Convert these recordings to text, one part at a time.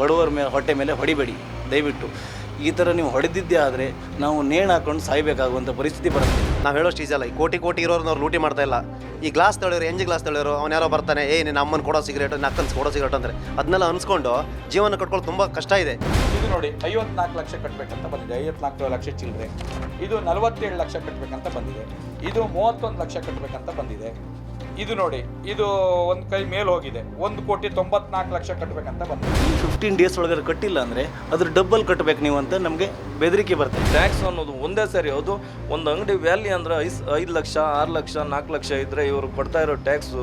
ಬಡವರ ಮೇಲೆ ಹೊಟ್ಟೆ ಮೇಲೆ ಹೊಡಿಬೇಡಿ. ದಯವಿಟ್ಟು. ಈ ಥರ ನೀವು ಹೊಡೆದಿದ್ದೇ ಆದರೆ ನಾವು ನೇಣು ಹಾಕೊಂಡು ಸಾಯಬೇಕಾಗುವಂಥ ಪರಿಸ್ಥಿತಿ ಬರುತ್ತೆ. ನಾವು ಹೇಳೋಷ್ಟು ಅಲ್ಲ. ಈ ಕೋಟಿ ಕೋಟಿ ಇರೋರು ಅವ್ರು ಲೂಟಿ ಮಾಡ್ತಾ ಇಲ್ಲ. ಈ ಗ್ಲಾಸ್ ತೊಳೆಯೋರು ಎಂಜಿ ಗ್ಲಾಸ್ ತೊಳೆಯೋರು ಅವ್ನು ಯಾರೋ ಬರ್ತಾನೆ ಏ ನಿನ್ನ ಅಮ್ಮನ ಕೊಡೋ ಸಿಗರೇಟ್ ನಿನ್ನ ಅಕ್ಕನ ಕೊಡೋ ಸಿಗರೇಟ್ ಅಂದರೆ ಅದನ್ನೆಲ್ಲ ಅನ್ಸ್ಕೊಂಡು ಜೀವನ ಕಟ್ಕೊಳ್ಳೋದು ತುಂಬ ಕಷ್ಟ ಇದೆ. ಇದು ನೋಡಿ ಐವತ್ನಾಲ್ಕು ಲಕ್ಷ ಕಟ್ಟಬೇಕಂತ ಬಂದಿದೆ. ಐವತ್ನಾಲ್ಕು ಲಕ್ಷ ಚಿಲ್ಲರೆ. ಇದು ನಲವತ್ತೇಳು ಲಕ್ಷ ಕಟ್ಟಬೇಕಂತ ಬಂದಿದೆ. ಇದು ಮೂವತ್ತೊಂದು ಲಕ್ಷ ಕಟ್ಟಬೇಕಂತ ಬಂದಿದೆ. ಇದು ನೋಡಿ ಇದು ಒಂದು ಕೈ ಮೇಲೆ ಹೋಗಿದೆ. ಒಂದು ಕೋಟಿ ತೊಂಬತ್ನಾಲ್ಕು ಲಕ್ಷ ಕಟ್ಟಬೇಕಂತ ಬಂತು ಫಿಫ್ಟೀನ್ ಡೇಸ್ ಒಳಗಡೆ ಕಟ್ಟಿಲ್ಲ ಅಂದರೆ ಅದ್ರ ಡಬ್ಬಲ್ ಕಟ್ಟಬೇಕು ನೀವು ಅಂತ ನಮಗೆ ಬೆದರಿಕೆ ಬರ್ತದೆ ಟ್ಯಾಕ್ಸ್ ಅನ್ನೋದು ಒಂದೇ ಸರಿ ಹೌದು. ಒಂದು ಅಂಗಡಿ ವ್ಯಾಲ್ಯೂ ಅಂದ್ರೆ ಐಸ್ ಐದು ಲಕ್ಷ ಆರು ಲಕ್ಷ ನಾಲ್ಕು ಲಕ್ಷ ಇದ್ದರೆ ಇವರು ಕೊಡ್ತಾ ಇರೋ ಟ್ಯಾಕ್ಸು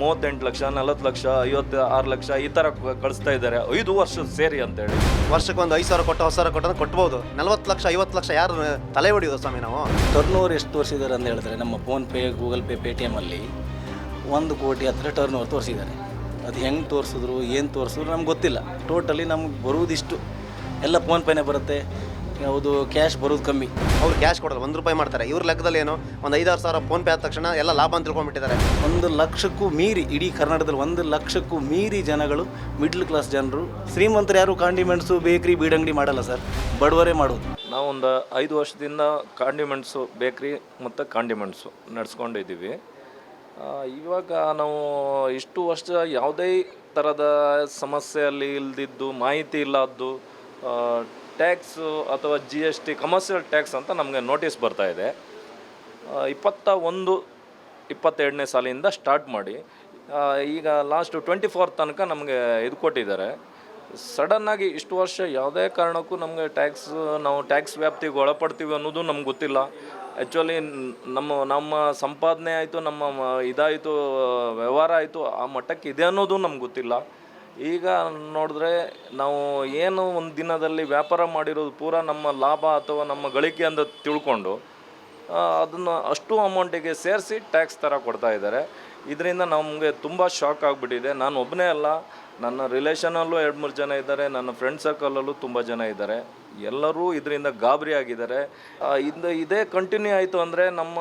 ಮೂವತ್ತೆಂಟು ಲಕ್ಷ ನಲವತ್ತು ಲಕ್ಷ ಐವತ್ತು ಆರು ಲಕ್ಷ ಈ ಥರ ಕಳಿಸ್ತಾ ಇದ್ದಾರೆ. ಐದು ವರ್ಷ ಸೇರಿ ಅಂತೇಳಿ. ವರ್ಷಕ್ಕೆ ಒಂದು ಐದು ಸಾವಿರ ಕೊಟ್ಟು ಹೊಸ ಸಾವಿರ ಕೊಟ್ಟು ಕೊಟ್ಬೋದು. ನಲ್ವತ್ತು ಲಕ್ಷ ಐವತ್ತು ಲಕ್ಷ ಯಾರು ತಲೆ ಹೊಡಿಯೋದು ಸ್ವಾಮಿ ನಾವು? ಟರ್ನ್ ಓವರ್ ಎಷ್ಟು ಇದ್ದಾರೆ ಅಂತ ಹೇಳಿದ್ರೆ ನಮ್ಮ ಫೋನ್ಪೇ ಗೂಗಲ್ ಪೇ ಪೇ ಟಿ ಎಮಲ್ಲಿ ಒಂದು ಕೋಟಿ ಹತ್ರ ಟರ್ನ್ ಓವರ್ ತೋರಿಸಿದ್ದಾರೆ. ಅದು ಹೆಂಗೆ ತೋರಿಸಿದ್ರು ಏನು ತೋರಿಸಿದ್ರು ನಮ್ಗೆ ಗೊತ್ತಿಲ್ಲ. ಟೋಟಲಿ ನಮ್ಗೆ ಬರುವುದಿಷ್ಟು ಎಲ್ಲ ಫೋನ್ಪೇನೇ ಬರುತ್ತೆ. ಯಾವುದು ಕ್ಯಾಶ್ ಬರೋದು ಕಮ್ಮಿ. ಅವ್ರು ಕ್ಯಾಶ್ ಕೊಡಲ್ಲ ಒಂದು ರೂಪಾಯಿ ಮಾಡ್ತಾರೆ. ಇವ್ರ ಲೆಕ್ಕದಲ್ಲಿ ಏನು ಒಂದು ಐದಾರು ಸಾವಿರ ಫೋನ್ ಪೇ ಆದ ತಕ್ಷಣ ಎಲ್ಲ ಲಾಭ ಅಂತ ತಿಳ್ಕೊಂಡ್ಬಿಟ್ಟಿದ್ದಾರೆ. ಒಂದು ಲಕ್ಷಕ್ಕೂ ಮೀರಿ ಇಡೀ ಕರ್ನಾಟಕದಲ್ಲಿ ಒಂದು ಲಕ್ಷಕ್ಕೂ ಮೀರಿ ಜನಗಳು ಮಿಡ್ಲ್ ಕ್ಲಾಸ್ ಜನರು ಶ್ರೀಮಂತರು ಯಾರು ಕಾಂಡಿಮೆಂಟ್ಸು ಬೇಕ್ರಿ ಬೀಡಂಗಡಿ ಮಾಡಲ್ಲ ಸರ್. ಬಡವರೇ ಮಾಡೋದು. ನಾವೊಂದು ಐದು ವರ್ಷದಿಂದ ಕಾಂಡಿಮೆಂಟ್ಸು ಬೇಕ್ರಿ ಮತ್ತು ಕಾಂಡಿಮೆಂಟ್ಸು ನಡೆಸ್ಕೊಂಡಿದ್ದೀವಿ. ಇವಾಗ ನಾವು ಇಷ್ಟು ವರ್ಷ ಯಾವುದೇ ಥರದ ಸಮಸ್ಯೆಯಲ್ಲಿ ಇಲ್ದಿದ್ದು, ಮಾಹಿತಿ ಇಲ್ಲದ್ದು ಟ್ಯಾಕ್ಸು ಅಥವಾ G S T commercial tax ಅಂತ ನಮಗೆ ನೋಟಿಸ್ ಬರ್ತಾ ಇದೆ. ಇಪ್ಪತ್ತ ಒಂದು ಇಪ್ಪತ್ತೆರಡನೇ ಸಾಲಿಂದ ಸ್ಟಾರ್ಟ್ ಮಾಡಿ. ಈಗ ಲಾಸ್ಟ್ ಟ್ವೆಂಟಿ ಫೋರ್ ತನಕ ನಮಗೆ ಇದು ಕೊಟ್ಟಿದ್ದಾರೆ. ಸಡನ್ನಾಗಿ ಇಷ್ಟು ವರ್ಷ ಯಾವುದೇ ಕಾರಣಕ್ಕೂ ನಮಗೆ ಟ್ಯಾಕ್ಸ್ ನಾವು ಟ್ಯಾಕ್ಸ್ ವ್ಯಾಪ್ತಿಗೆ ಒಳಪಡ್ತೀವಿ ಅನ್ನೋದು ನಮ್ಗೆ ಗೊತ್ತಿಲ್ಲ. ಆ್ಯಕ್ಚುಲಿ ನಮ್ಮ ನಮ್ಮ ಸಂಪಾದನೆ ಆಯಿತು, ನಮ್ಮ ಇದಾಯಿತು, ವ್ಯವಹಾರ ಆಯಿತು, ಆ ಮಟ್ಟಕ್ಕೆ ಇದೆ ಅನ್ನೋದು ನಮ್ಗೆ ಗೊತ್ತಿಲ್ಲ. ಈಗ ನೋಡಿದ್ರೆ ನಾವು ಏನು ಒಂದು ದಿನದಲ್ಲಿ ವ್ಯಾಪಾರ ಮಾಡಿರೋದು ಪೂರ ನಮ್ಮ ಲಾಭ ಅಥವಾ ನಮ್ಮ ಗಳಿಕೆ ಅಂತ ತಿಳ್ಕೊಂಡು ಅದನ್ನು ಅಷ್ಟು ಅಮೌಂಟಿಗೆ ಸೇರಿಸಿ ಟ್ಯಾಕ್ಸ್ ಥರ ಕೊಡ್ತಾ ಇದ್ದಾರೆ. ಇದರಿಂದ ನಮಗೆ ತುಂಬ ಶಾಕ್ ಆಗಿಬಿಟ್ಟಿದೆ. ನಾನು ಒಬ್ಬನೇ ಅಲ್ಲ. ನನ್ನ ರಿಲೇಷನಲ್ಲೂ ಎರಡು ಮೂರು ಜನ ಇದ್ದಾರೆ, ನನ್ನ ಫ್ರೆಂಡ್ ಸರ್ಕಲಲ್ಲೂ ತುಂಬ ಜನ ಇದ್ದಾರೆ. ಎಲ್ಲರೂ ಇದರಿಂದ ಗಾಬರಿ ಆಗಿದ್ದಾರೆ. ಇಂದ ಇದು ಕಂಟಿನ್ಯೂ ಆಯಿತು ಅಂದರೆ ನಮ್ಮ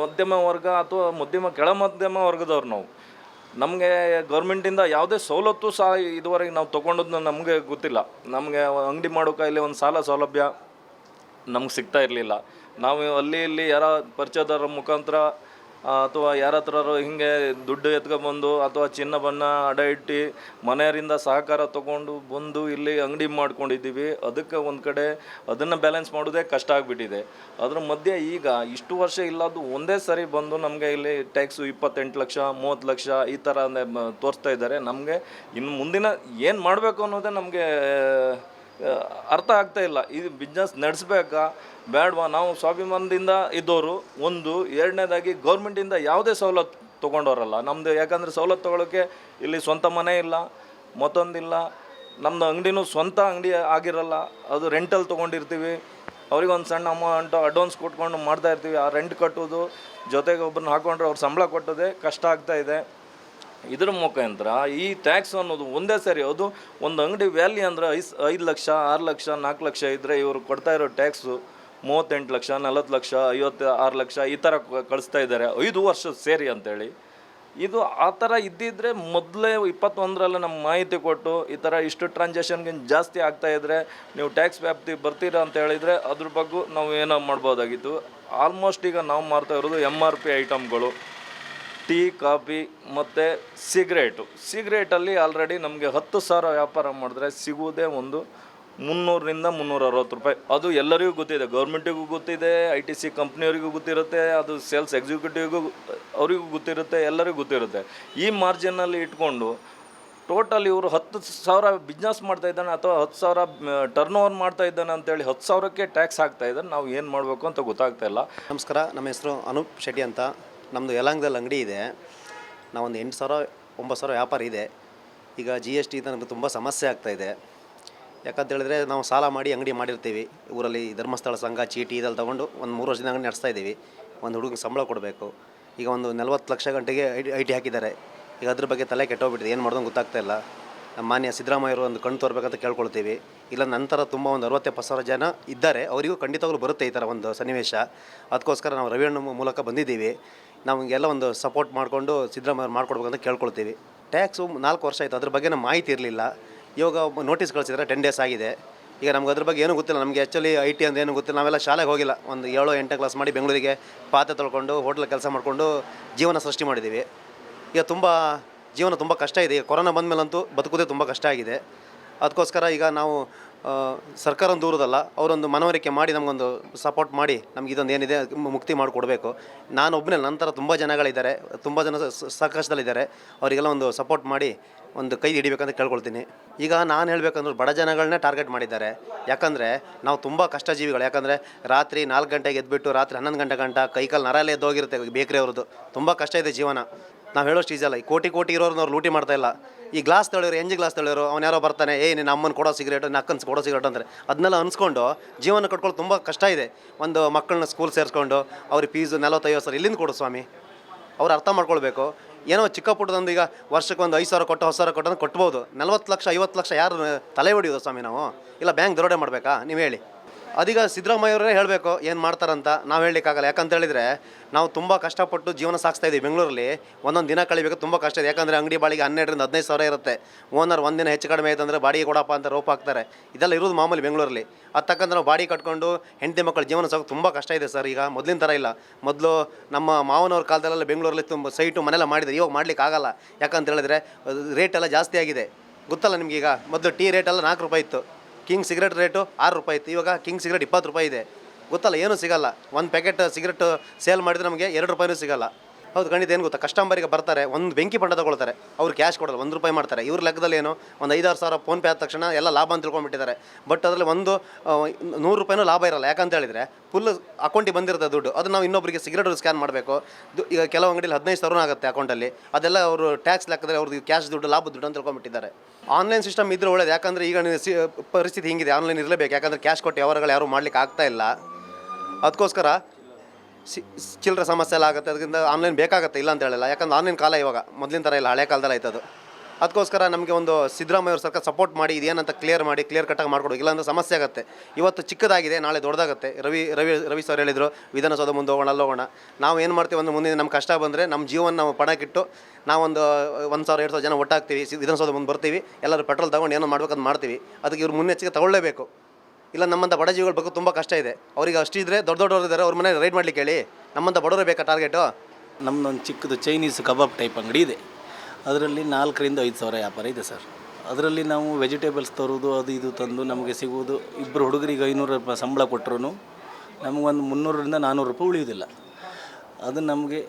ಮಧ್ಯಮ ವರ್ಗ ಅಥವಾ ಮಧ್ಯಮ ಕೆಳ ಮಧ್ಯಮ ವರ್ಗದವ್ರು ನಾವು. ನಮಗೆ ಗೌರ್ಮೆಂಟಿಂದ ಯಾವುದೇ ಸವಲತ್ತು ಸಹ ಇದುವರೆಗೆ ನಾವು ತೊಗೊಂಡದ್ದು ನಮಗೆ ಗೊತ್ತಿಲ್ಲ. ನಮಗೆ ಅಂಗಡಿ ಮಾಡೋ ಇಲ್ಲಿ ಒಂದು ಸಾಲ ಸೌಲಭ್ಯ ನಮ್ಗೆ ಸಿಗ್ತಾ ಇರಲಿಲ್ಲ. ನಾವು ಅಲ್ಲಿ ಇಲ್ಲಿ ಯಾರ ಪರಿಚಯದವರ ಮುಖಾಂತರ ಅಥವಾ ಯಾರ ಹತ್ರರು ಹಿಂಗೆ ದುಡ್ಡು ಎತ್ಕೊಬಂದು ಅಥವಾ ಚಿನ್ನ ಬಣ್ಣ, ಅಡ ಇಟ್ಟು ಮನೆಯವರಿಂದ ಸಹಕಾರ ತೊಗೊಂಡು ಬಂದು ಇಲ್ಲಿ ಅಂಗಡಿ ಮಾಡ್ಕೊಂಡಿದ್ದೀವಿ, ಅದಕ್ಕೆ ಒಂದು ಕಡೆ ಅದನ್ನು ಬ್ಯಾಲೆನ್ಸ್ ಮಾಡೋದೇ ಕಷ್ಟ ಆಗಿಬಿಟ್ಟಿದೆ. ಅದ್ರ ಮಧ್ಯೆ ಈಗ ಇಷ್ಟು ವರ್ಷ ಇಲ್ಲದ್ದು ಒಂದೇ ಸರಿ ಬಂದು ನಮಗೆ ಇಲ್ಲಿ ಟ್ಯಾಕ್ಸು ಇಪ್ಪತ್ತೆಂಟು ಲಕ್ಷ, ಮೂವತ್ತು ಲಕ್ಷ ಈ ಥರ ತೋರಿಸ್ತಾ ಇದ್ದಾರೆ. ನಮಗೆ ಇನ್ನು ಮುಂದಿನ ಏನು ಮಾಡಬೇಕು ಅನ್ನೋದೇ ನಮಗೆ ಅರ್ಥ ಆಗ್ತಾ ಇಲ್ಲ. ಇದು ಬಿಸ್ನೆಸ್ ನಡೆಸ್ಬೇಕಾ? ಬೇಡವಾ? ನಾವು ಸ್ವಾಭಿಮಾನದಿಂದ ಇದ್ದವರು ಒಂದು, ಎರಡನೇದಾಗಿ ಗೌರ್ಮೆಂಟಿಂದ ಯಾವುದೇ ಸವಲತ್ತು ತೊಗೊಂಡವರಲ್ಲ. ನಮ್ಮದು ಯಾಕಂದರೆ ಸವಲತ್ತು ತೊಗೊಳಕ್ಕೆ ಇಲ್ಲಿ ಸ್ವಂತ ಮನೆ ಇಲ್ಲ, ಮತ್ತೊಂದಿಲ್ಲ. ನಮ್ಮದು ಅಂಗಡಿನೂ ಸ್ವಂತ ಅಂಗಡಿ ಆಗಿರಲ್ಲ. ಅದು ರೆಂಟಲ್ಲಿ ತೊಗೊಂಡಿರ್ತೀವಿ. ಅವ್ರಿಗೆ ಒಂದು ಸಣ್ಣ ಅಮೌಂಟು ಅಡ್ವಾನ್ಸ್ ಕೊಟ್ಕೊಂಡು ಮಾಡ್ತಾ ಇರ್ತೀವಿ. ಆ ರೆಂಟ್ ಕಟ್ಟೋದು, ಜೊತೆಗೆ ಒಬ್ಬರನ್ನ ಹಾಕೊಂಡ್ರೆ ಅವ್ರು ಸಂಬಳ ಕೊಟ್ಟೋದೇ ಕಷ್ಟ ಆಗ್ತಾ ಇದೆ. ಇದ್ರ ಮುಖಾಂತರ ಈ ಟ್ಯಾಕ್ಸ್ ಅನ್ನೋದು ಒಂದೇ ಸರಿ ಅದು ಒಂದು ಅಂಗಡಿ ವ್ಯಾಲ್ಯೂ ಅಂದ್ರೆ ಐಸ್, ಐದು ಲಕ್ಷ, ಆರು ಲಕ್ಷ, ನಾಲ್ಕು ಲಕ್ಷ ಇದ್ದರೆ ಇವರು ಕೊಡ್ತಾ ಇರೋ ಟ್ಯಾಕ್ಸು ಮೂವತ್ತೆಂಟು ಲಕ್ಷ, ನಲವತ್ತು ಲಕ್ಷ, ಐವತ್ತು, ಆರು ಲಕ್ಷ ಈ ಥರ ಕಳಿಸ್ತಾ ಇದ್ದಾರೆ. ಐದು ವರ್ಷ ಸೇರಿ ಅಂತೇಳಿ. ಇದು ಆ ಥರ ಇದ್ದಿದ್ರೆ ಮೊದಲೇ ಇಪ್ಪತ್ತೊಂದರಲ್ಲಿ ನಮ್ಮ ಮಾಹಿತಿ ಕೊಟ್ಟು ಈ ಥರ ಇಷ್ಟು ಟ್ರಾನ್ಸಾಕ್ಷನ್ಗಿಂತ ಜಾಸ್ತಿ ಆಗ್ತಾ ಇದ್ದರೆ ನೀವು ಟ್ಯಾಕ್ಸ್ ವ್ಯಾಪ್ತಿ ಬರ್ತೀರಾ ಅಂತ ಹೇಳಿದರೆ ಅದ್ರ ಬಗ್ಗೆ ನಾವು ಏನೋ ಮಾಡ್ಬೋದಾಗಿತ್ತು. ಆಲ್ಮೋಸ್ಟ್ ಈಗ ನಾವು ಮಾಡ್ತಾ ಇರೋದು ಎಂ ಆರ್ ಪಿ ಐಟಮ್ಗಳು ಟೀ, ಕಾಫಿ ಮತ್ತು ಸಿಗರೇಟು. ಸಿಗರೇಟಲ್ಲಿ ಆಲ್ರೆಡಿ ನಮಗೆ ಹತ್ತು ಸಾವಿರ ವ್ಯಾಪಾರ ಮಾಡಿದ್ರೆ ಸಿಗುವುದೇ ಒಂದು ಮುನ್ನೂರರಿಂದ ಮುನ್ನೂರ ಅರವತ್ತು ರೂಪಾಯಿ. ಅದು ಎಲ್ಲರಿಗೂ ಗೊತ್ತಿದೆ. ಗೌರ್ಮೆಂಟಿಗೂ ಗೊತ್ತಿದೆ ಐ ಟಿ ಸಿ ಕಂಪ್ನಿಯವರಿಗೂ ಗೊತ್ತಿರುತ್ತೆ, ಅದು ಸೇಲ್ಸ್ ಎಕ್ಸಿಕ್ಯೂಟಿವ್ಗೂ ಅವರಿಗೂ ಗೊತ್ತಿರುತ್ತೆ, ಎಲ್ಲರಿಗೂ ಗೊತ್ತಿರುತ್ತೆ. ಈ ಮಾರ್ಜಿನಲ್ಲಿ ಇಟ್ಕೊಂಡು ಟೋಟಲ್ ಇವರು ಹತ್ತು ಸಾವಿರ ಬಿಸ್ನೆಸ್ ಮಾಡ್ತಾ ಇದ್ದಾನೆ ಅಥವಾ ಹತ್ತು ಸಾವಿರ ಟರ್ನ್ ಓವರ್ ಮಾಡ್ತಾ ಇದ್ದಾನೆ ಅಂತೇಳಿ ಹತ್ತು ಸಾವಿರಕ್ಕೆ ಟ್ಯಾಕ್ಸ್ ಹಾಕ್ತಾ ಇದ್ದಾನೆ ನಾವು ಏನು ಮಾಡಬೇಕು ಅಂತ ಗೊತ್ತಾಗ್ತಾ ಇಲ್ಲ. ನಮಸ್ಕಾರ. ನಮ್ಮ ಹೆಸರು ಅನೂಪ್ ಶೆಟ್ಟಿ ಅಂತ. ನಮ್ಮದು ಯಲಂಗದಲ್ಲಿ ಅಂಗಡಿ ಇದೆ. ನಾವೊಂದು ಎಂಟು ಸಾವಿರ, ಒಂಬತ್ತು ಸಾವಿರ ವ್ಯಾಪಾರ ಇದೆ. ಈಗ ಜಿ ಎಸ್ ಟಿ ನಮಗೆ ತುಂಬ ಸಮಸ್ಯೆ ಆಗ್ತಾಯಿದೆ ಯಾಕಂತ ಹೇಳಿದ್ರೆ ನಾವು ಸಾಲ ಮಾಡಿ ಅಂಗಡಿ ಮಾಡಿರ್ತೀವಿ. ಊರಲ್ಲಿ ಧರ್ಮಸ್ಥಳ ಸಂಘ, ಚೀಟಿ ಇದೆಲ್ಲ ತೊಗೊಂಡು ಒಂದು ಮೂರು ವರ್ಷದಿಂದ ಅಂಗಡಿ ನಡೆಸ್ತಾ ಇದ್ದೀವಿ. ಒಂದು ಹುಡುಗನ ಸಂಬಳ ಕೊಡಬೇಕು. ಈಗ ಒಂದು ನಲ್ವತ್ತು ಲಕ್ಷ ಗಂಟೆಗೆ ಐ ಐ ಟಿ ಹಾಕಿದ್ದಾರೆ. ಈಗ ಅದ್ರ ಬಗ್ಗೆ ತಲೆ ಕೆಟ್ಟೋಗ್ಬಿಟ್ಟಿದೆ. ಏನು ಮಾಡೋದು ಗೊತ್ತಾಗ್ತಾ ಇಲ್ಲ. ನಮ್ಮ ಮಾನ್ಯ ಸಿದ್ದರಾಮಯ್ಯರು ಒಂದು ಕಣ್ಣು ತೋರ್ಬೇಕಂತ ಕೇಳ್ಕೊಳ್ತೀವಿ. ಇಲ್ಲ, ನಂತರ ತುಂಬ ಒಂದು ಅರವತ್ತೆಪ್ಪತ್ತು ಸಾವಿರ ಜನ ಇದ್ದಾರೆ. ಅವರಿಗೂ ಖಂಡಿತವಾಗ್ಲೂ ಬರುತ್ತೆ ಈ ಥರ ಒಂದು ಸನ್ನಿವೇಶ. ಅದಕ್ಕೋಸ್ಕರ ನಾವು ರವಿಯಣ್ಣ ಮೂಲಕ ಬಂದಿದ್ದೀವಿ. ನಮಗೆಲ್ಲ ಒಂದು ಸಪೋರ್ಟ್ ಮಾಡಿಕೊಂಡು ಸಿದ್ದರಾಮಯ್ಯ ಅಂತ ಕೇಳ್ಕೊಳ್ತೀವಿ. ಟ್ಯಾಕ್ಸು ನಾಲ್ಕು ವರ್ಷ ಆಯಿತು, ಅದ್ರ ಬಗ್ಗೆ ನಮ್ಮ ಮಾಹಿತಿ ಇರಲಿಲ್ಲ. ಇವಾಗ ನೋಟಿಸ್ ಕಳಿಸಿದ್ರೆ ಟೆನ್ ಡೇಸ್ ಆಗಿದೆ. ಈಗ ನಮ್ಗೆ ಅದ್ರ ಬಗ್ಗೆ ಏನೂ ಗೊತ್ತಿಲ್ಲ, ನಮಗೆ ಆ್ಯಕ್ಚುಲಿ ಐ ಟಿ ಅಂತ ಏನು ಗೊತ್ತಿಲ್ಲ, ನಾವೆಲ್ಲ ಶಾಲೆಗೆ ಹೋಗಿಲ್ಲ. ಒಂದು ಏಳು ಎಂಟನೇ ಕ್ಲಾಸ್ ಮಾಡಿ ಬೆಂಗಳೂರಿಗೆ ಪಾತ್ರೆ ತೊಳ್ಕೊಂಡು ಹೋಟ್ಲ್ ಕೆಲಸ ಮಾಡಿಕೊಂಡು ಜೀವನ ಸೃಷ್ಟಿ ಮಾಡಿದ್ದೀವಿ ಈಗ ತುಂಬ, ಜೀವನ ತುಂಬ ಕಷ್ಟ ಇದೆ. ಈಗ ಕೊರೋನಾ ಬಂದಮೇಲಂತೂ ಬದುಕೋದೇ ತುಂಬ ಕಷ್ಟ ಆಗಿದೆ. ಅದಕ್ಕೋಸ್ಕರ ಈಗ ನಾವು ಸರ್ಕಾರ ಒಂದು ದೂರದಲ್ಲ, ಅವರೊಂದು ಮನವರಿಕೆ ಮಾಡಿ ನಮಗೊಂದು ಸಪೋರ್ಟ್ ಮಾಡಿ ನಮ್ಗೆ ಇದೊಂದು ಏನಿದೆ ಮುಕ್ತಿ ಮಾಡಿಕೊಡ್ಬೇಕು. ನಾನು ಒಬ್ಬನೇ ನಂತರ ತುಂಬ ಜನಗಳಿದ್ದಾರೆ, ತುಂಬ ಜನ ಸಂಕಷ್ಟದಲ್ಲಿದ್ದಾರೆ ಅವರಿಗೆಲ್ಲ ಒಂದು ಸಪೋರ್ಟ್ ಮಾಡಿ ಒಂದು ಕೈ ಹಿಡಿಬೇಕಂತ ಕೇಳ್ಕೊಳ್ತೀನಿ. ಈಗ ನಾನು ಹೇಳಬೇಕಂದ್ರೆ ಬಡ ಜನಗಳನ್ನೇ ಟಾರ್ಗೆಟ್ ಮಾಡಿದ್ದಾರೆ. ಯಾಕಂದರೆ ನಾವು ತುಂಬ ಕಷ್ಟಜೀವಿಗಳು. ಯಾಕಂದರೆ ರಾತ್ರಿ ನಾಲ್ಕು ಗಂಟೆಗೆ ಎದ್ಬಿಟ್ಟು ರಾತ್ರಿ ಹನ್ನೊಂದು ಗಂಟೆ ಗಂಟ ಕೈಕಾಲು ನರಲ್ಲೇ ಎದ್ದೋಗಿರುತ್ತೆ ಬೇಕ್ರಿ ಅವ್ರದ್ದು ತುಂಬ ಕಷ್ಟ ಇದೆ ಜೀವನ. ನಾವು ಹೇಳೋಷ್ಟು ಈಜಲ್ಲ ಈ ಕೋಟಿ ಕೋಟಿ ಇರೋರನ್ನ ಅವ್ರು ಲೂಟಿ ಮಾಡ್ತಾ ಇಲ್ಲ. ಈ ಗ್ಲಾಸ್ ತೊಳೆಯೋರು, ಎಂಜಿ ಗ್ಲಾಸ್ ತೊಳೆಯೋರು, ಅವ್ನು ಯಾರೋ ಬರ್ತಾನೆ ಏ ನಿನ್ನ ಅಮ್ಮನ ಕೊಡೋ ಸಿಗರೇಟ್, ನಿನ್ನ ಅಕ್ಕನ ಕೊಡೋ ಸಿಗರೇಟ್ ಅಂದರೆ ಅದನ್ನೆಲ್ಲ ಅನ್ಸ್ಕೊಂಡು ಜೀವನ ಕಟ್ಕೊಳ್ಳೋದು ತುಂಬ ಕಷ್ಟ ಇದೆ. ಒಂದು ಮಕ್ಕಳನ್ನ ಸ್ಕೂಲ್ ಸೇರಿಸ್ಕೊಂಡು ಅವ್ರಿಗೆ ಫೀಸು ನಲವತ್ತೈವತ್ತು ಸಾವಿರ ಇಲ್ಲಿಂದ ಕೊಡು ಸ್ವಾಮಿ. ಅವ್ರು ಅರ್ಥ ಮಾಡ್ಕೊಳ್ಬೇಕು. ಏನೋ ಚಿಕ್ಕ ಪುಟ್ಟದೊಂದು ಈಗ ವರ್ಷಕ್ಕೆ ಒಂದು ಐದು ಸಾವಿರ ಕೊಟ್ಟು ಹೊಸ ಸಾವಿರ ಕೊಟ್ಟು ಕೊಟ್ಬೋದು. ನಲ್ವತ್ತು ಲಕ್ಷ, ಐವತ್ತು ಲಕ್ಷ ಯಾರು ತಲೆ ಹೊಡಿಯೋದು ಸ್ವಾಮಿ ನಾವು? ಇಲ್ಲ, ಬ್ಯಾಂಕ್ ದರೋಡೆ ಮಾಡಬೇಕಾ? ನೀವು ಹೇಳಿ. ಅದೀಗ ಸಿದ್ದರಾಮಯ್ಯವರೇ ಹೇಳಬೇಕು, ಏನು ಮಾಡ್ತಾರಂತ ನಾವು ಹೇಳಲಿಕ್ಕಾಗಲ್ಲ. ಯಾಕಂತ ಹೇಳಿದರೆ, ನಾವು ತುಂಬ ಕಷ್ಟಪಟ್ಟು ಜೀವನ ಸಾಗಿಸ್ತಾ ಇದ್ದೀವಿ ಬೆಂಗಳೂರಲ್ಲಿ. ಒಂದೊಂದು ದಿನ ಕಳಿಬೇಕು, ತುಂಬ ಕಷ್ಟ ಇದೆ. ಯಾಕಂದರೆ ಅಂಗಡಿ ಬಾಳಿಗೆ ಹನ್ನೆರಡರಿಂದ ಹದಿನೈದು ಸಾವಿರ ಇರುತ್ತೆ. ಓನರ್ ಒಂದಿನ ಹೆಚ್ಚು ಕಡಿಮೆ ಆಯ್ತು ಅಂದರೆ ಬಾಡಿಗೆ ಕೊಡಪ್ಪ ಅಂತ ರೋಪ್ ಹಾಕ್ತಾರೆ. ಇದೆಲ್ಲ ಇರೋದು ಮಾಮೂಲಿ ಬೆಂಗಳೂರಲ್ಲಿ. ಅದು ತಕ್ಕಂತ ನಾವು ಬಾಡಿ ಕಟ್ಕೊಂಡು ಹೆಂಡತಿ ಮಕ್ಕಳು ಜೀವನ ಸಾಕು ತುಂಬ ಕಷ್ಟ ಇದೆ ಸರ್. ಈಗ ಮೊದಲಿನ ಥರ ಇಲ್ಲ. ಮೊದಲು ನಮ್ಮ ಮಾವನವ್ರ ಕಾಲದಲ್ಲೆಲ್ಲ ಬೆಂಗಳೂರಲ್ಲಿ ತುಂಬ ಸೈಟು ಮನೆಲ್ಲ ಮಾಡಿದ್ರು. ಇವಾಗ ಮಾಡ್ಲಿಕ್ಕೆ ಆಗಲ್ಲ. ಯಾಕಂತ ಹೇಳಿದ್ರೆ ರೇಟೆಲ್ಲ ಜಾಸ್ತಿ ಆಗಿದೆ. ಗೊತ್ತಲ್ಲ ನಿಮ್ಗೆ ಈಗ? ಮೊದಲು ಟೀ ರೇಟೆಲ್ಲ ನಾಲ್ಕು ರೂಪಾಯಿ ಇತ್ತು. ಕಿಂಗ್ ಸಿಗರೇಟ್ ರೇಟು ಆರು ರೂಪಾಯಿ ಇತ್ತು. ಇವಾಗ ಕಿಂಗ್ ಸಿಗರೇಟ್ ಇಪ್ಪತ್ತು ರೂಪಾಯಿ ಇದೆ. ಗೊತ್ತಲ್ಲ, ಏನೂ ಸಿಗಲ್ಲ. ಒಂದು ಪ್ಯಾಕೆಟ್ ಸಿಗರೇಟ್ ಸೇಲ್ ಮಾಡಿದ್ರೆ ನಮಗೆ ಎರಡು ರೂಪಾಯಿನೂ ಸಿಗಲ್ಲ. ಹೌದು, ಖಂಡಿತ, ಏನು ಗೊತ್ತಾ? ಕಸ್ಟಮರಿಗೆ ಬರ್ತಾರೆ, ಒಂದು ಬೆಂಕಿ ಪಂಡ ತಗೊಳ್ತಾರೆ. ಅವ್ರು ಕ್ಯಾಶ್ ಕೊಡಲ್ಲ, ಒಂದು ರೂಪಾಯಿ ಮಾಡ್ತಾರೆ. ಇವ್ರ ಲೆಕ್ಕದಲ್ಲಿ ಏನು, ಒಂದು ಐದಾರು ಸಾವಿರ ಫೋನ್ಪೇ ಆದ ತಕ್ಷಣ ಎಲ್ಲ ಲಾಭ ಅಂತ ತಿಳ್ಕೊಂಡ್ಬಿಟ್ಟಿದ್ದಾರೆ. ಬಟ್ ಅದರಲ್ಲಿ ಒಂದು ನೂರು ರೂಪಾಯಿನೂ ಲಾಭ ಇರಲ್ಲ. ಯಾಕಂತ ಹೇಳಿದರೆ ಫುಲ್ ಅಕೌಂಟಿಗೆ ಬಂದಿರುತ್ತೆ ದುಡ್ಡು. ಅದು ನಾವು ಇನ್ನೊಬ್ಬರಿಗೆ ಸಿಗರೇಟ್ ಸ್ಕ್ಯಾನ್ ಮಾಡಬೇಕು. ಈಗ ಕೆಲವು ಅಂಗಡಿಯಲ್ಲಿ ಹದಿನೈದು ಸಾವಿರ ಆಗುತ್ತೆ ಅಕೌಂಟಲ್ಲಿ ಅದೆಲ್ಲ ಅವರು ಟ್ಯಾಕ್ಸ್ ಲೆಕ್ಕದಲ್ಲಿ ಅವ್ರದ್ದು ಕ್ಯಾಶ್ ದುಡ್ಡು, ಲಾಭ ದುಡ್ಡು ಅಂತ ತಿಳ್ಕೊಂಡ್ಬಿಟ್ಟಿದ್ದಾರೆ. ಆನ್ಲೈನ್ ಸಿಸ್ಟಮ್ ಇದ್ರೆ ಒಳ್ಳೇದು. ಯಾಕಂದರೆ ಈಗ ಪರಿಸ್ಥಿತಿ ಹಿಂಗಿದೆ. ಆನ್ಲೈನ್ ಇರಲೇಬೇಕು. ಯಾಕಂದರೆ ಕ್ಯಾಶ್ ಕೊಟ್ಟು ವ್ಯವಹಾರಗಳು ಯಾರೂ ಮಾಡ್ಲಿಕ್ಕೆ ಆಗ್ತಾ ಇಲ್ಲ. ಅದಕ್ಕೋಸ್ಕರ ಸಿ ಚಿಲ್ಲರೆ ಸಮಸ್ಯೆ ಎಲ್ಲ ಆಗುತ್ತೆ ಅದರಿಂದ ಆನ್ಲೈನ್ ಬೇಕಾಗುತ್ತೆ, ಇಲ್ಲ ಅಂತ ಹೇಳಿಲ್ಲ. ಯಾಕಂದ್ರೆ ಆನ್ಲೈನ್ ಕಾಲ ಇವಾಗ, ಮೊದಲಿನ ಥರ ಇಲ್ಲ, ಹಳೆ ಕಾಲದಲ್ಲಿ ಆಯ್ತದು. ಅದಕ್ಕೋಸ್ಕರ ನಮಗೆ ಒಂದು ಸಿದ್ದರಾಮಯ್ಯ ಅವ್ರ ಸರ್ಕಾರ ಸಪೋರ್ಟ್ ಮಾಡಿ, ಇದೇನಂತ ಕ್ಲಿಯರ್ ಮಾಡಿ ಕ್ಲಿಯರ್ ಕಟ್ಟಾಗಿ ಮಾಡ್ಕೊಡು. ಇಲ್ಲಾಂದ್ರೆ ಸಮಸ್ಯೆ ಆಗುತ್ತೆ. ಇವತ್ತು ಚಿಕ್ಕದಾಗಿದೆ, ನಾಳೆ ದೊಡ್ಡದಾಗುತ್ತೆ. ರವಿ ರವಿ ರವಿ ಸರ್ ಹೇಳಿದರು, ವಿಧಾನಸೌಧ ಮುಂದೆ ಹೋಗೋಣ, ಅಲ್ಲೋಗೋಣ. ನಾವು ಏನು ಮಾಡ್ತೀವಿ ಅಂದ್ರೆ ಮುಂದಿನ ನಮ್ಮ ಕಷ್ಟ ಬಂದರೆ ನಮ್ಮ ಜೀವನ ನಾವು ಪಣಕ್ಕಿಟ್ಟು, ನಾವೊಂದು ಒಂದು ಸಾವಿರ, ಎರಡು ಸಾವಿರ ಜನ ಒಟ್ಟಾಗ್ತೀವಿ ವಿಧಾನಸೌಧ ಮುಂದೆ ಬರ್ತೀವಿ, ಎಲ್ಲರೂ ಪೆಟ್ರೋಲ್ ತಗೊಂಡು ಏನೋ ಮಾಡ್ಬೇಕಂತ ಮಾಡ್ತೀವಿ. ಅದಕ್ಕೆ ಇವ್ರು ಮುನ್ನೆಚ್ಚರಿಕೆ ತಗೊಳ್ಳೇಬೇಕು. ಇಲ್ಲ ನಮ್ಮಂಥ ಬಡ ಜೀವಿಗಳ ಬಗ್ಗೆ ತುಂಬ ಕಷ್ಟ ಇದೆ. ಅವರಿಗೆ ಅಷ್ಟಿದ್ರೆ ದೊಡ್ಡ ದೊಡ್ಡವರು ಇದ್ದಾರೆ ಅವ್ರ ಮನೆ ರೈಡ್ ಮಾಡ್ಲಿಕ್ಕೆ ಹೇಳಿ. ನಮ್ಮಂಥ ಬಡವರು ಬೇಕಾ ಟಾರ್ಗೆಟು ನಮ್ಮದೊಂದು ಚಿಕ್ಕದು ಚೈನೀಸ್ ಕಬಾಬ್ ಟೈಪ್ ಅಂಗಡಿ ಇದೆ. ಅದರಲ್ಲಿ ನಾಲ್ಕರಿಂದ ಐದು ಸಾವಿರ ವ್ಯಾಪಾರ ಇದೆ ಸರ್. ಅದರಲ್ಲಿ ನಾವು ವೆಜಿಟೇಬಲ್ಸ್ ತರೋದು ಅದು ಇದು ತಂದು ನಮಗೆ ಸಿಗುವುದು. ಇಬ್ಬರು ಹುಡುಗರಿಗೆ ಐನೂರು ರೂಪಾಯಿ ಸಂಬಳ ಕೊಟ್ಟರು ನಮಗೊಂದು ಮುನ್ನೂರರಿಂದ ನಾನ್ನೂರು ರೂಪಾಯಿ ಉಳಿಯೋದಿಲ್ಲ ಅದು ನಮಗೆ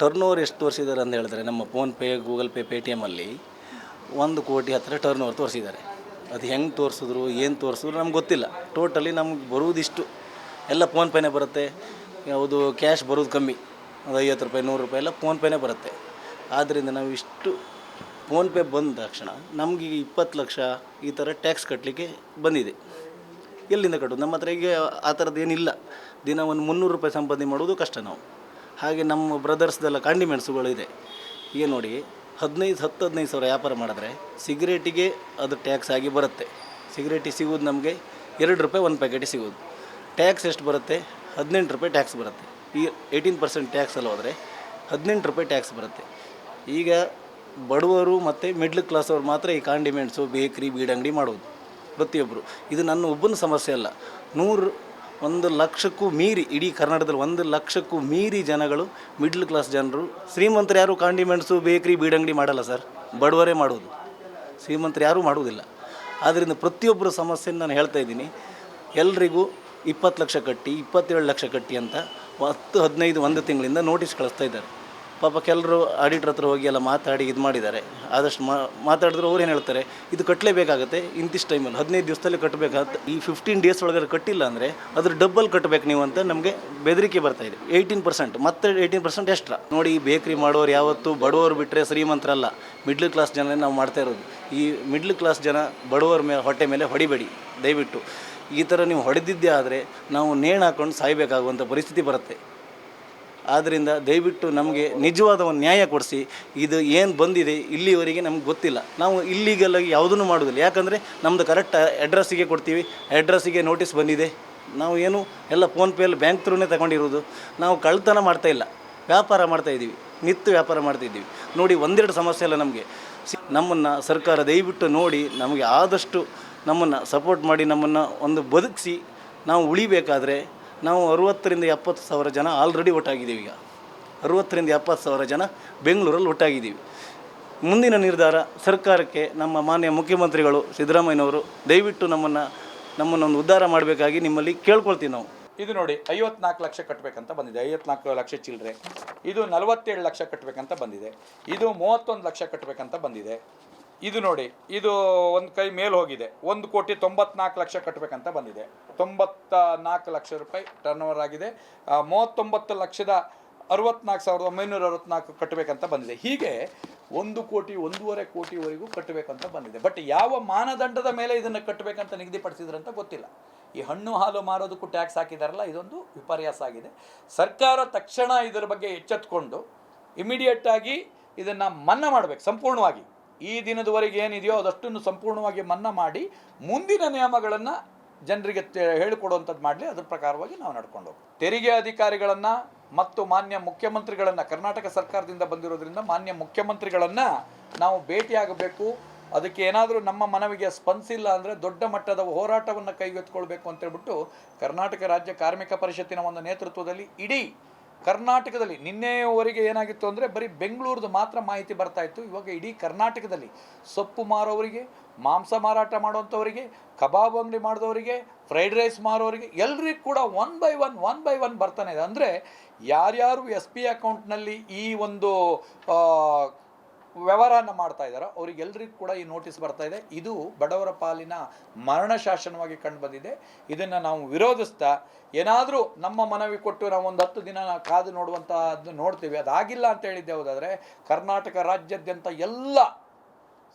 ಟರ್ನ್ ಓವರ್ ಎಷ್ಟು ತೋರಿಸಿದ್ದಾರೆ ಅಂತ ಹೇಳಿದ್ರೆ, ನಮ್ಮ ಫೋನ್ಪೇ ಗೂಗಲ್ ಪೇ ಪೇ ಟಿ ಎಮಲ್ಲಿ ಒಂದು ಕೋಟಿ ಹತ್ತಿರ ಟರ್ನ್ ಓವರ್ ತೋರಿಸಿದ್ದಾರೆ. ಅದು ಹೆಂಗೆ ತೋರಿಸಿದ್ರು, ಏನು ತೋರಿಸಿದ್ರು ನಮ್ಗೆ ಗೊತ್ತಿಲ್ಲ. ಟೋಟಲಿ ನಮ್ಗೆ ಬರುವುದಿಷ್ಟು ಎಲ್ಲ ಫೋನ್ಪೇನೇ ಬರುತ್ತೆ. ಯಾವುದು ಕ್ಯಾಶ್ ಬರೋದು ಕಮ್ಮಿ. ಒಂದು ಐವತ್ತು ರೂಪಾಯಿ, ನೂರು ರೂಪಾಯಿ ಎಲ್ಲ ಫೋನ್ಪೇನೇ ಬರುತ್ತೆ. ಆದ್ದರಿಂದ ನಾವು ಇಷ್ಟು ಫೋನ್ಪೇ ಬಂದ ತಕ್ಷಣ ನಮಗೆ ಇಪ್ಪತ್ತು ಲಕ್ಷ ಈ ಥರ ಟ್ಯಾಕ್ಸ್ ಕಟ್ಟಲಿಕ್ಕೆ ಬಂದಿದೆ. ಎಲ್ಲಿಂದ ಕಟ್ಟೋದು? ನಮ್ಮ ಹತ್ರ ಈಗ ಆ ಥರದ್ದು ಏನಿಲ್ಲ. ದಿನ ಒಂದು ಮುನ್ನೂರು ರೂಪಾಯಿ ಸಂಪಾದನೆ ಮಾಡೋದು ಕಷ್ಟ ನಾವು. ಹಾಗೆ ನಮ್ಮ ಬ್ರದರ್ಸ್ದೆಲ್ಲ ಕಾಂಡಿಮೆಂಟ್ಸುಗಳಿದೆ ಈಗ ನೋಡಿ ಹದಿನೈದು, ಹತ್ತು, ಹದಿನೈದು ಸಾವಿರ ವ್ಯಾಪಾರ ಮಾಡಿದ್ರೆ ಸಿಗರೇಟಿಗೆ ಅದು ಟ್ಯಾಕ್ಸ್ ಆಗಿ ಬರುತ್ತೆ. ಸಿಗರೇಟಿಗೆ ಸಿಗೋದು ನಮಗೆ ಎರಡು ರೂಪಾಯಿ, ಒಂದು ಪ್ಯಾಕೆಟಿಗೆ ಸಿಗೋದು ಟ್ಯಾಕ್ಸ್ ಎಷ್ಟು ಬರುತ್ತೆ? ಹದಿನೆಂಟು ರೂಪಾಯಿ ಟ್ಯಾಕ್ಸ್ ಬರುತ್ತೆ. ಈ ಏಯ್ಟೀನ್ ಪರ್ಸೆಂಟ್ ಟ್ಯಾಕ್ಸ್ ಎಲ್ಲ ಹೋದರೆ ಹದಿನೆಂಟು ರೂಪಾಯಿ ಟ್ಯಾಕ್ಸ್ ಬರುತ್ತೆ. ಈಗ ಬಡವರು ಮತ್ತು ಮಿಡ್ಲ್ ಕ್ಲಾಸ್ ಅವ್ರು ಮಾತ್ರ ಈ ಕಾಂಡಿಮೆಂಟ್ಸು ಬೇಕ್ರಿ ಬೀಡಂಗಡಿ ಮಾಡೋದು ಪ್ರತಿಯೊಬ್ಬರು ಇದು ನನ್ನ ಒಬ್ಬನ ಸಮಸ್ಯೆ ಅಲ್ಲ. ನೂರು ಒಂದು ಲಕ್ಷಕ್ಕೂ ಮೀರಿ, ಇಡೀ ಕರ್ನಾಟಕದಲ್ಲಿ ಒಂದು ಲಕ್ಷಕ್ಕೂ ಮೀರಿ ಜನಗಳು ಮಿಡ್ಲ್ ಕ್ಲಾಸ್ ಜನರು, ಶ್ರೀಮಂತರು ಯಾರು ಕಾಂಡಿಮೆಂಟ್ಸು ಬೇಕ್ರಿ, ಬೀಡಂಗಡಿ ಮಾಡಲ್ಲ ಸರ್. ಬಡವರೇ ಮಾಡೋದು ಶ್ರೀಮಂತರು ಯಾರೂ ಮಾಡುವುದಿಲ್ಲ. ಆದ್ದರಿಂದ ಪ್ರತಿಯೊಬ್ಬರ ಸಮಸ್ಯೆಯನ್ನು ನಾನು ಹೇಳ್ತಾ ಇದ್ದೀನಿ. ಎಲ್ರಿಗೂ ಇಪ್ಪತ್ತು ಲಕ್ಷ ಕಟ್ಟಿ, ಇಪ್ಪತ್ತೇಳು ಲಕ್ಷ ಕಟ್ಟಿ ಅಂತ ಹತ್ತು, ಹದಿನೈದು, ಒಂದು ತಿಂಗಳಿಂದ ನೋಟಿಸ್ ಕಳಿಸ್ತಾ ಇದ್ದಾರೆ. ಪಾಪ ಕೆಲವರು ಆಡಿಟ್ರ್ ಹತ್ರ ಹೋಗಿ ಎಲ್ಲ ಮಾತಾಡಿ ಇದು ಮಾಡಿದ್ದಾರೆ. ಆದಷ್ಟು ಮಾತಾಡಿದ್ರು ಅವ್ರು ಏನು ಹೇಳ್ತಾರೆ, ಇದು ಕಟ್ಟಲೇಬೇಕಾಗುತ್ತೆ ಇಂತಿಷ್ಟು ಟೈಮಲ್ಲಿ ಹದಿನೈದು ದಿವಸದಲ್ಲಿ ಕಟ್ಟಬೇಕಾಗುತ್ತೆ ಈ ಫಿಫ್ಟೀನ್ ಡೇಸ್ ಒಳಗಡೆ ಕಟ್ಟಿಲ್ಲ ಅಂದರೆ ಅದ್ರ ಡಬ್ಬಲ್ ಕಟ್ಟಬೇಕು ನೀವು ಅಂತ ನಮಗೆ ಬೆದರಿಕೆ ಬರ್ತಾ ಇದೆ. ಏಯ್ಟೀನ್ ಪರ್ಸೆಂಟ್ ಮತ್ತೆ ಏಯ್ಟೀನ್ ಪರ್ಸೆಂಟ್ ಎಕ್ಸ್ಟ್ರಾ ನೋಡಿ, ಈ ಬೇಕ್ರಿ ಮಾಡೋರು ಯಾವತ್ತು ಬಡವರು ಬಿಟ್ಟರೆ ಶ್ರೀಮಂತರಲ್ಲ. ಮಿಡ್ಲ್ ಕ್ಲಾಸ್ ಜನ ನಾವು ಮಾಡ್ತಾ ಇರೋದು. ಈ ಮಿಡ್ಲ್ ಕ್ಲಾಸ್ ಜನ ಬಡವರ ಮೇಲೆ, ಹೊಟ್ಟೆ ಮೇಲೆ ಹೊಡಿಬೇಡಿ, ದಯವಿಟ್ಟು. ಈ ಥರ ನೀವು ಹೊಡೆದಿದ್ದೇ ಆದರೆ ನಾವು ನೇಣು ಹಾಕೊಂಡು ಸಾಯಬೇಕಾಗುವಂಥ ಪರಿಸ್ಥಿತಿ ಬರುತ್ತೆ. ಆದ್ದರಿಂದ ದಯವಿಟ್ಟು ನಮಗೆ ನಿಜವಾದ ಒಂದು ನ್ಯಾಯ ಕೊಡಿಸಿ. ಇದು ಏನು ಬಂದಿದೆ ಇಲ್ಲಿವರೆಗೆ ನಮ್ಗೆ ಗೊತ್ತಿಲ್ಲ. ನಾವು ಇಲ್ಲಿಗೆಲ್ಲ ಯಾವುದನ್ನು ಮಾಡೋದಿಲ್ಲ. ಯಾಕಂದರೆ ನಮ್ಮದು ಕರೆಕ್ಟ್ ಅಡ್ರೆಸ್ಸಿಗೆ ಕೊಡ್ತೀವಿ. ಅಡ್ರೆಸ್ಸಿಗೆ ನೋಟಿಸ್ ಬಂದಿದೆ. ನಾವು ಏನು ಎಲ್ಲ ಫೋನ್ಪೇಲಿ ಬ್ಯಾಂಕ್ ತ್ರೂನೇ ತಗೊಂಡಿರೋದು. ನಾವು ಕಳ್ತನ ಮಾಡ್ತಾ ಇಲ್ಲ. ವ್ಯಾಪಾರ ಮಾಡ್ತಾ ಇದ್ದೀವಿ ನಿತ್ಯ ವ್ಯಾಪಾರ ಮಾಡ್ತಾಯಿದ್ದೀವಿ ನೋಡಿ ಒಂದೆರಡು ಸಮಸ್ಯೆ ಇಲ್ಲ ನಮಗೆ. ನಮ್ಮನ್ನು ಸರ್ಕಾರ ದಯವಿಟ್ಟು ನೋಡಿ ನಮಗೆ ಆದಷ್ಟು ನಮ್ಮನ್ನು ಸಪೋರ್ಟ್ ಮಾಡಿ ನಮ್ಮನ್ನು ಒಂದು ಬದುಕಿಸಿ. ನಾವು ಉಳಿಬೇಕಾದ್ರೆ ನಾವು ಅರುವತ್ತರಿಂದ ಎಪ್ಪತ್ತು ಸಾವಿರ ಜನ ಆಲ್ರೆಡಿ ಒಟ್ಟಾಗಿದ್ದೀವಿ ಈಗ. ಅರುವತ್ತರಿಂದ ಎಪ್ಪತ್ತು ಸಾವಿರ ಜನ ಬೆಂಗಳೂರಲ್ಲಿ ಒಟ್ಟಾಗಿದ್ದೀವಿ. ಮುಂದಿನ ನಿರ್ಧಾರ ಸರ್ಕಾರಕ್ಕೆ ನಮ್ಮ ಮಾನ್ಯ ಮುಖ್ಯಮಂತ್ರಿಗಳು ಸಿದ್ದರಾಮಯ್ಯನವರು ದಯವಿಟ್ಟು ನಮ್ಮನ್ನು, ನಮ್ಮನ್ನೊಂದು ಉದ್ಧಾರ ಮಾಡಬೇಕಾಗಿ ನಿಮ್ಮಲ್ಲಿ ಕೇಳ್ಕೊಳ್ತೀವಿ ನಾವು. ಇದು ನೋಡಿ, ಐವತ್ನಾಲ್ಕು ಲಕ್ಷ ಕಟ್ಟಬೇಕಂತ ಬಂದಿದೆ. ಐವತ್ನಾಲ್ಕು ಲಕ್ಷ ಚಿಲ್ಲರೆ. ಇದು ನಲವತ್ತೇಳು ಲಕ್ಷ ಕಟ್ಟಬೇಕಂತ ಬಂದಿದೆ. ಇದು ಮೂವತ್ತೊಂದು ಲಕ್ಷ ಕಟ್ಟಬೇಕಂತ ಬಂದಿದೆ. ಇದು ನೋಡಿ, ಇದು ಒಂದು ಕೈ ಮೇಲೆ ಹೋಗಿದೆ. ಒಂದು ಕೋಟಿ ತೊಂಬತ್ನಾಲ್ಕು ಲಕ್ಷ ಕಟ್ಟಬೇಕಂತ ಬಂದಿದೆ. ತೊಂಬತ್ತ ನಾಲ್ಕು ಲಕ್ಷ ರೂಪಾಯಿ ಟರ್ನ್ ಓವರ್ ಆಗಿದೆ. ಮೂವತ್ತೊಂಬತ್ತು ಲಕ್ಷದ ಅರವತ್ನಾಲ್ಕು ಸಾವಿರದ ಒಂಬೈನೂರ ಅರವತ್ನಾಲ್ಕು ಕಟ್ಟಬೇಕಂತ ಬಂದಿದೆ. ಹೀಗೆ ಒಂದು ಕೋಟಿ, ಒಂದೂವರೆ ಕೋಟಿವರೆಗೂ ಕಟ್ಟಬೇಕಂತ ಬಂದಿದೆ. ಬಟ್ ಯಾವ ಮಾನದಂಡದ ಮೇಲೆ ಇದನ್ನು ಕಟ್ಟಬೇಕಂತ ನಿಗದಿಪಡಿಸಿದ್ರಂತ ಗೊತ್ತಿಲ್ಲ. ಈ ಹಣ್ಣು, ಹಾಲು ಮಾರೋದಕ್ಕೂ ಟ್ಯಾಕ್ಸ್ ಹಾಕಿದಾರಲ್ಲ, ಇದೊಂದು ವಿಪರ್ಯಾಸ ಆಗಿದೆ. ಸರ್ಕಾರ ತಕ್ಷಣ ಇದರ ಬಗ್ಗೆ ಎಚ್ಚೆತ್ಕೊಂಡು ಇಮಿಡಿಯೇಟ್ ಆಗಿ ಇದನ್ನು ಮನ್ನಾ ಮಾಡಬೇಕು, ಸಂಪೂರ್ಣವಾಗಿ. ಈ ದಿನದವರೆಗೆ ಏನಿದೆಯೋ ಅದಷ್ಟನ್ನು ಸಂಪೂರ್ಣವಾಗಿ ಮನ್ನಾ ಮಾಡಿ ಮುಂದಿನ ನಿಯಮಗಳನ್ನು ಜನರಿಗೆ ಹೇಳಿಕೊಡುವಂಥದ್ದು ಮಾಡಲಿ, ಅದ್ರ ಪ್ರಕಾರವಾಗಿ ನಾವು ನಡ್ಕೊಂಡು ಹೋಗ್ತೀವಿ ತೆರಿಗೆ ಅಧಿಕಾರಿಗಳನ್ನು ಮತ್ತು ಮಾನ್ಯ ಮುಖ್ಯಮಂತ್ರಿಗಳನ್ನು, ಕರ್ನಾಟಕ ಸರ್ಕಾರದಿಂದ ಬಂದಿರೋದ್ರಿಂದ ಮಾನ್ಯ ಮುಖ್ಯಮಂತ್ರಿಗಳನ್ನು ನಾವು ಭೇಟಿಯಾಗಬೇಕು. ಅದಕ್ಕೆ ಏನಾದರೂ ನಮ್ಮ ಮನವಿಗೆ ಸ್ಪಂದಿಸಿಲ್ಲ ಅಂದರೆ ದೊಡ್ಡ ಮಟ್ಟದ ಹೋರಾಟವನ್ನು ಕೈಗೆತ್ತಿಕೊಳ್ಬೇಕು ಅಂತೇಳ್ಬಿಟ್ಟು ಕರ್ನಾಟಕ ರಾಜ್ಯ ಕಾರ್ಮಿಕ ಪರಿಷತ್ತಿನ ಒಂದು ನೇತೃತ್ವದಲ್ಲಿ ಇಡೀ ಕರ್ನಾಟಕದಲ್ಲಿ ನಿನ್ನೆಯವರೆಗೆ ಏನಾಗಿತ್ತು ಅಂದರೆ ಬರೀ ಬೆಂಗಳೂರದು ಮಾತ್ರ ಮಾಹಿತಿ ಬರ್ತಾ ಇತ್ತು. ಇವಾಗ ಇಡೀ ಕರ್ನಾಟಕದಲ್ಲಿ ಸೊಪ್ಪು ಮಾರೋವರಿಗೆ, ಮಾಂಸ ಮಾರಾಟ ಮಾಡುವಂಥವರಿಗೆ ಕಬಾಬ್ ಅಂಗಡಿ ಮಾಡಿದವರಿಗೆ ಫ್ರೈಡ್ ರೈಸ್ ಮಾರೋರಿಗೆ ಎಲ್ರಿಗೂ ಕೂಡ one by one one by one ಬರ್ತಾನೆ ಇದೆ. ಅಂದರೆ ಯಾರ್ಯಾರು ಎಸ್ ಪಿ ಅಕೌಂಟ್ನಲ್ಲಿ ಈ ಒಂದು ವ್ಯವಹಾರನ ಮಾಡ್ತಾ ಇದ್ದಾರೋ ಅವರಿಗೆಲ್ಲರಿಗೂ ಕೂಡ ಈ ನೋಟಿಸ್ ಬರ್ತಾ ಇದೆ. ಇದು ಬಡವರ ಪಾಲಿನ ಮರಣ ಶಾಸನವಾಗಿ ಕಂಡು ಬಂದಿದೆ. ಇದನ್ನು ನಾವು ವಿರೋಧಿಸ್ತಾ, ಏನಾದರೂ ನಮ್ಮ ಮನವಿ ಕೊಟ್ಟು ನಾವು ಒಂದು ಹತ್ತು ದಿನ ಕಾದು ನೋಡುವಂಥದ್ದು ನೋಡ್ತೀವಿ. ಅದಾಗಿಲ್ಲ ಅಂತ ಹೇಳಿದ್ದೆ ಹೌದಾದರೆ, ಕರ್ನಾಟಕ ರಾಜ್ಯಾದ್ಯಂತ ಎಲ್ಲ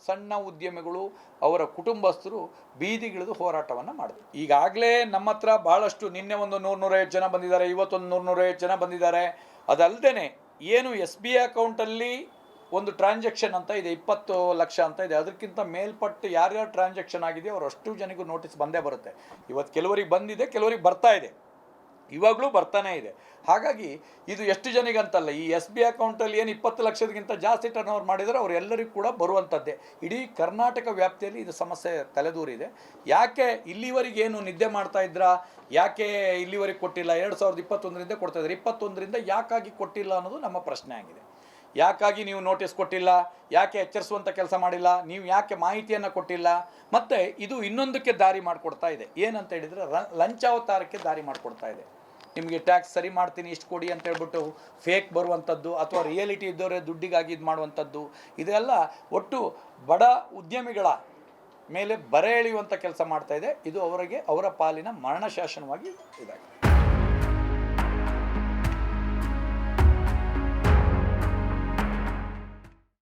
ಸಣ್ಣ ಉದ್ಯಮಿಗಳು, ಅವರ ಕುಟುಂಬಸ್ಥರು ಬೀದಿಗಿಳಿದು ಹೋರಾಟವನ್ನು ಮಾಡಿದ್ರು. ಈಗಾಗಲೇ ನಮ್ಮ ಹತ್ರ ಭಾಳಷ್ಟು ನಿನ್ನೆ ಒಂದು ನೂರು ನೂರೈವತ್ತು ಜನ ಬಂದಿದ್ದಾರೆ, ಇವತ್ತೊಂದು ನೂರು ನೂರೈವತ್ತು ಜನ ಬಂದಿದ್ದಾರೆ. ಅದಲ್ಲದೆ ಏನು ಎಸ್ ಬಿ ಐ ಅಕೌಂಟಲ್ಲಿ ಒಂದು ಟ್ರಾನ್ಸಾಕ್ಷನ್ ಅಂತ ಇದೆ, ಇಪ್ಪತ್ತು ಲಕ್ಷ ಅಂತ ಇದೆ. ಅದಕ್ಕಿಂತ ಮೇಲ್ಪಟ್ಟು ಯಾರ್ಯಾರು ಟ್ರಾನ್ಸಾಕ್ಷನ್ ಆಗಿದೆಯೋ ಅವ್ರು ಅಷ್ಟು ಜನಗೂ ನೋಟಿಸ್ ಬಂದೇ ಬರುತ್ತೆ. ಇವತ್ತು ಕೆಲವರಿಗೆ ಬಂದಿದೆ, ಕೆಲವರಿಗೆ ಬರ್ತಾ ಇದೆ. ಇವಾಗಲೂ ಬರ್ತಾನೆ ಇದೆ. ಹಾಗಾಗಿ ಇದು ಎಷ್ಟು ಜನಿಗಂತಲ್ಲ ಈ ಎಸ್ ಬಿ ಅಕೌಂಟಲ್ಲಿ ಏನು ಇಪ್ಪತ್ತು ಲಕ್ಷದಕ್ಕಿಂತ ಜಾಸ್ತಿ ಟರ್ನ್ ಓವರ್ ಮಾಡಿದರೆ, ಅವರೆಲ್ಲರಿಗೂ ಕೂಡ ಬರುವಂಥದ್ದೇ. ಇಡೀ ಕರ್ನಾಟಕ ವ್ಯಾಪ್ತಿಯಲ್ಲಿ ಇದು ಸಮಸ್ಯೆ ತಲೆದೂರಿದೆ. ಯಾಕೆ ಇಲ್ಲಿವರೆಗೆ ಏನು ನಿದ್ದೆ ಮಾಡ್ತಾ ಇದ್ರಾ? ಯಾಕೆ ಇಲ್ಲಿವರೆಗೆ ಕೊಟ್ಟಿಲ್ಲ? ಎರಡು ಸಾವಿರದ ಇಪ್ಪತ್ತೊಂದರಿಂದ ಕೊಡ್ತಾ ಇದ್ದಾರೆ. ಇಪ್ಪತ್ತೊಂದರಿಂದ ಯಾಕಾಗಿ ಕೊಟ್ಟಿಲ್ಲ ಅನ್ನೋದು ನಮ್ಮ ಪ್ರಶ್ನೆ ಆಗಿದೆ. ಯಾಕಾಗಿ ನೀವು ನೋಟಿಸ್ ಕೊಟ್ಟಿಲ್ಲ? ಯಾಕೆ ಎಚ್ಚರಿಸುವಂಥ ಕೆಲಸ ಮಾಡಿಲ್ಲ? ನೀವು ಯಾಕೆ ಮಾಹಿತಿಯನ್ನು ಕೊಟ್ಟಿಲ್ಲ? ಮತ್ತು ಇದು ಇನ್ನೊಂದಕ್ಕೆ ದಾರಿ ಮಾಡಿಕೊಡ್ತಾ ಇದೆ. ಏನಂತ ಹೇಳಿದರೆ, ರ, ಲಂಚಾವತಾರಕ್ಕೆ ದಾರಿ ಮಾಡಿಕೊಡ್ತಾ ಇದೆ. ನಿಮಗೆ ಟ್ಯಾಕ್ಸ್ ಸರಿ ಮಾಡ್ತೀನಿ, ಇಷ್ಟು ಕೊಡಿ ಅಂತ ಹೇಳ್ಬಿಟ್ಟು ಫೇಕ್ ಬರುವಂಥದ್ದು ಅಥವಾ ರಿಯಾಲಿಟಿ ಇದ್ದವರೇ ದುಡ್ಡಿಗಾಗಿ ಇದು ಮಾಡುವಂಥದ್ದು ಇದೆಲ್ಲ ಒಟ್ಟು ಬಡ ಉದ್ಯಮಿಗಳ ಮೇಲೆ ಬರೆ ಎಳೆಯುವಂಥ ಕೆಲಸ ಮಾಡ್ತಾ ಇದೆ. ಇದು ಅವರಿಗೆ, ಅವರ ಪಾಲಿನ ಮರಣ ಶಾಸನವಾಗಿ ಇದಾಗಿದೆ.